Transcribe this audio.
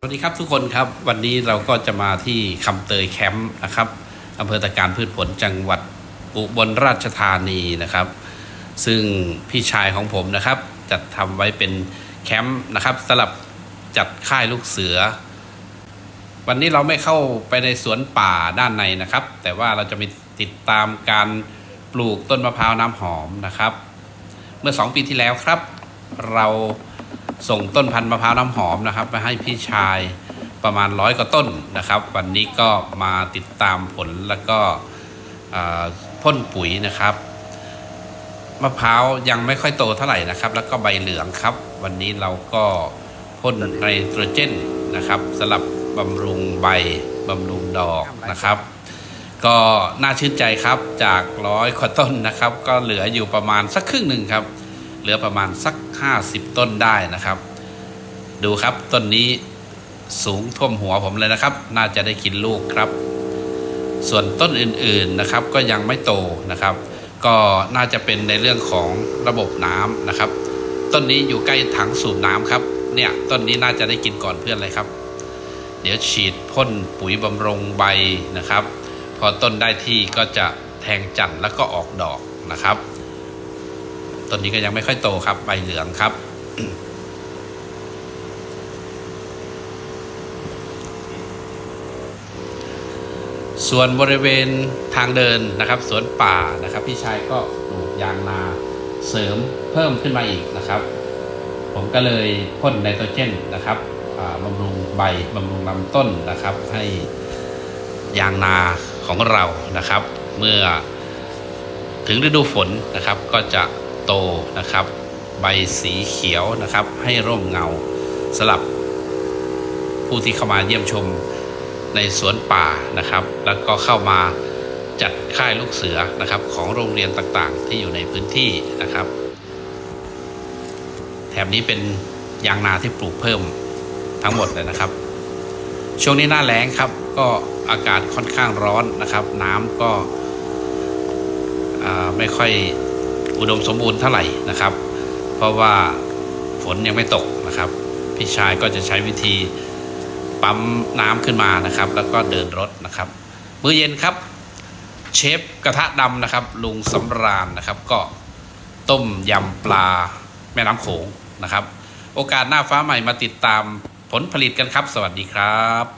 สวัสดีครับทุกคนครับวันนี้เราก็จะมาที่คำเตยแคมป์นะครับอำเภอตะการพืชผลจังหวัดอุบลราชธานีนะครับ ซึ่งพี่ชายของผมนะครับ จัดทำไว้เป็นแคมป์นะครับสำหรับจัดค่ายลูกเสือ วันนี้เราไม่เข้าไปในสวนป่าด้านในนะครับ แต่ว่าเราจะมีติดตามการปลูกต้นมะพร้าวน้ำหอมนะครับ เมื่อ 2 ปีที่แล้วครับ เรา ส่งต้นพันธุ์มะพร้าวน้ำหอมนะครับมาให้พี่ชายประมาณร้อยกว่าต้นนะครับ วันนี้ก็มาติดตามผลแล้วก็พ่นปุ๋ยนะครับมะพร้าวยังไม่ค่อยโตเท่าไหร่นะครับ แล้วก็ใบเหลืองครับ วันนี้เราก็พ่นไนโตรเจนนะครับสำหรับบำรุงใบบำรุงดอกนะครับ ก็น่าชื่นใจครับจากร้อยกว่าต้นนะครับ ก็เหลืออยู่ประมาณสักครึ่งหนึ่งครับ ลือประมาณสัก 50 ต้นได้นะครับ ดูครับต้นนี้สูงท่วมหัวผมเลยนะครับ น่าจะได้กินลูกครับ ส่วนต้นอื่นๆนะครับก็ยังไม่โตนะครับ ก็น่าจะเป็นในเรื่องของระบบน้ำนะครับ ต้นนี้อยู่ใกล้ถังสูบน้ำครับ เนี่ยต้นนี้น่าจะได้กินก่อนเพื่อนเลยครับ เดี๋ยวฉีดพ่นปุ๋ยบำรุงใบนะครับ พอต้นได้ที่ก็จะแทงจันทร์แล้วก็ออกดอกนะครับ ต้นนี้ก็ยังไม่ค่อยโตครับ ใบเหลืองครับ ส่วนบริเวณทางเดินนะครับสวนป่านะครับ พี่ชายก็ปลูกยางนาเสริมเพิ่มขึ้นมาอีกนะครับ ผมก็เลยพ่นไนโตรเจนนะครับบำรุงใบบำรุงลำต้นนะครับ ให้ยางนาของเรานะครับ เมื่อถึงฤดูฝนนะครับก็จะ โตนะครับ ใบสีเขียวนะครับ ให้ร่มเงาสลับผู้ที่เข้ามาเยี่ยมชมในสวนป่านะครับ แล้วก็เข้ามาจัดค่ายลูกเสือนะครับ ของโรงเรียนต่างๆ ที่อยู่ในพื้นที่นะครับ แถบนี้เป็นยางนาที่ปลูกเพิ่มทั้งหมดเลยนะครับ ช่วงนี้หน้าแล้งครับ ก็อากาศค่อนข้างร้อนนะครับ น้ำก็ไม่ค่อย อุดมสมบูรณ์เท่าไหร่นะครับ เพราะว่าฝนยังไม่ตกนะครับ พี่ชายก็จะใช้วิธีปั๊มน้ำขึ้นมานะครับ แล้วก็เดินรถนะครับมื้อเย็นครับ เชฟกระทะดำนะครับ ลุงสำราญนะครับ ก็ต้มยำปลาแม่น้ำโขงนะครับ โอกาสหน้าฟ้าใหม่มาติดตามผลผลิตกันครับ สวัสดีครับ